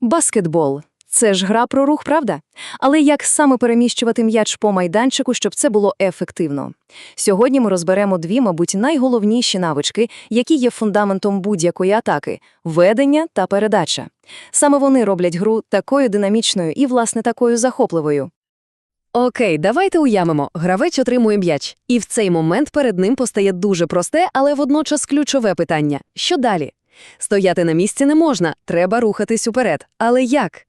Баскетбол. Це ж гра про рух, правда? Але як саме переміщувати м'яч по майданчику, щоб це було ефективно? Сьогодні ми розберемо дві, мабуть, найголовніші навички, які є фундаментом будь-якої атаки – ведення та передача. Саме вони роблять гру такою динамічною і, власне, такою захопливою. Окей, давайте уявимо. Гравець отримує м'яч. І в цей момент перед ним постає дуже просте, але водночас ключове питання. Що далі? Стояти на місці не можна, треба рухатись уперед. Але як?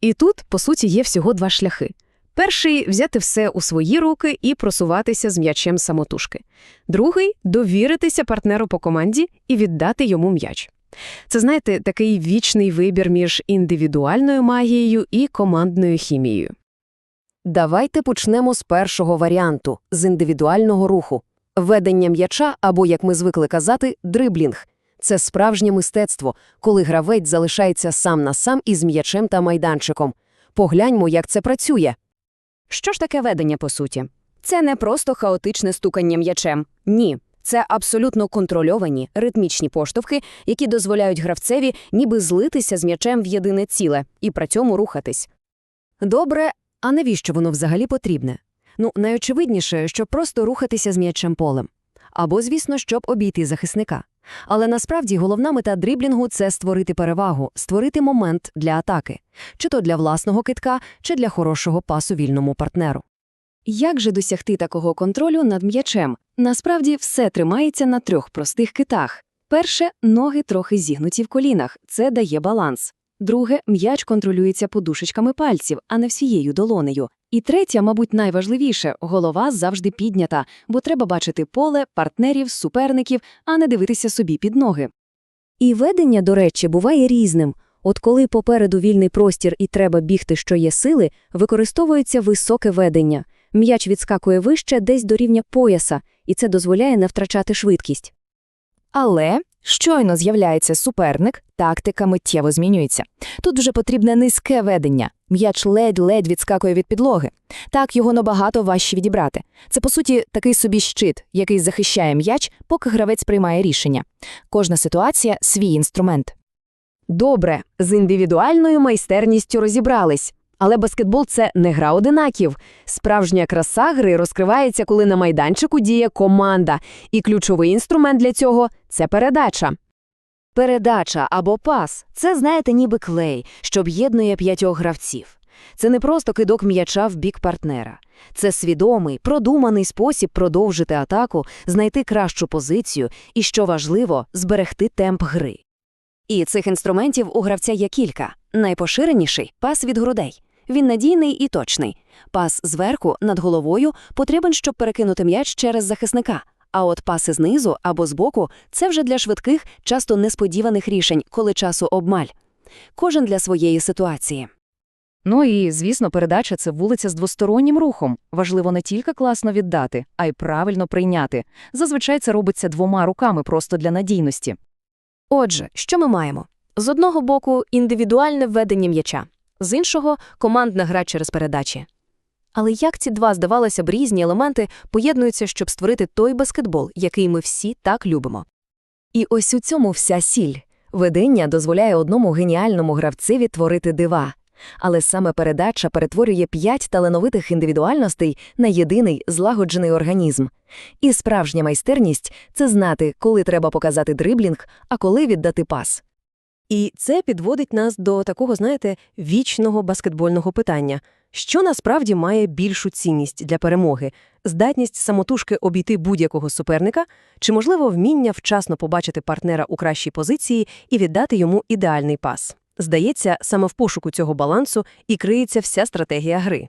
І тут, по суті, є всього два шляхи. Перший – взяти все у свої руки і просуватися з м'ячем самотужки. Другий – довіритися партнеру по команді і віддати йому м'яч. Це, знаєте, такий вічний вибір між індивідуальною магією і командною хімією. Давайте почнемо з першого варіанту – з індивідуального руху. Ведення м'яча або, як ми звикли казати, дриблінг. Це справжнє мистецтво, коли гравець залишається сам на сам із м'ячем та майданчиком. Погляньмо, як це працює. Що ж таке ведення, по суті? Це не просто хаотичне стукання м'ячем. Ні. Це абсолютно контрольовані, ритмічні поштовхи, які дозволяють гравцеві ніби злитися з м'ячем в єдине ціле і при цьому рухатись. Добре, а навіщо воно взагалі потрібне? Ну, найочевидніше, щоб просто рухатися з м'ячем полем. Або, звісно, щоб обійти захисника. Але насправді головна мета дріблінгу – це створити перевагу, створити момент для атаки. Чи то для власного китка, чи для хорошого пасу вільному партнеру. Як же досягти такого контролю над м'ячем? Насправді все тримається на трьох простих китах. Перше – ноги трохи зігнуті в колінах, це дає баланс. Друге – м'яч контролюється подушечками пальців, а не всією долонею. І третє, мабуть, найважливіше – голова завжди піднята, бо треба бачити поле, партнерів, суперників, а не дивитися собі під ноги. І ведення, до речі, буває різним. От коли попереду вільний простір і треба бігти, що є сили, використовується високе ведення. М'яч відскакує вище десь до рівня пояса, і це дозволяє не втрачати швидкість. Але щойно з'являється суперник, тактика миттєво змінюється. Тут вже потрібне низьке ведення. М'яч ледь-ледь відскакує від підлоги. Так його набагато важче відібрати. Це, по суті, такий собі щит, який захищає м'яч, поки гравець приймає рішення. Кожна ситуація – свій інструмент. Добре, з індивідуальною майстерністю розібрались. Але баскетбол – це не гра одинаків. Справжня краса гри розкривається, коли на майданчику діє команда. І ключовий інструмент для цього – це передача. Передача або пас це, знаєте, ніби клей, що об'єднує п'ятьох гравців. Це не просто кидок м'яча в бік партнера. Це свідомий, продуманий спосіб продовжити атаку, знайти кращу позицію і, що важливо, зберегти темп гри. І цих інструментів у гравця є кілька. Найпоширеніший – пас від грудей. Він надійний і точний. Пас зверху, над головою, потрібен, щоб перекинути м'яч через захисника. А от паси знизу або збоку – це вже для швидких, часто несподіваних рішень, коли часу обмаль. Кожен для своєї ситуації. Ну і, звісно, передача – це вулиця з двостороннім рухом. Важливо не тільки класно віддати, а й правильно прийняти. Зазвичай це робиться двома руками просто для надійності. Отже, що ми маємо? З одного боку – індивідуальне введення м'яча, з іншого – командна гра через передачі. Але як ці два, здавалося б, різні елементи поєднуються, щоб створити той баскетбол, який ми всі так любимо? І ось у цьому вся сіль. Ведення дозволяє одному геніальному гравцеві творити дива. Але саме передача перетворює п'ять талановитих індивідуальностей на єдиний злагоджений організм. І справжня майстерність – це знати, коли треба показати дриблінг, а коли віддати пас. І це підводить нас до такого, знаєте, вічного баскетбольного питання. Що насправді має більшу цінність для перемоги? Здатність самотужки обійти будь-якого суперника, чи, можливо, вміння вчасно побачити партнера у кращій позиції і віддати йому ідеальний пас? Здається, саме в пошуку цього балансу і криється вся стратегія гри.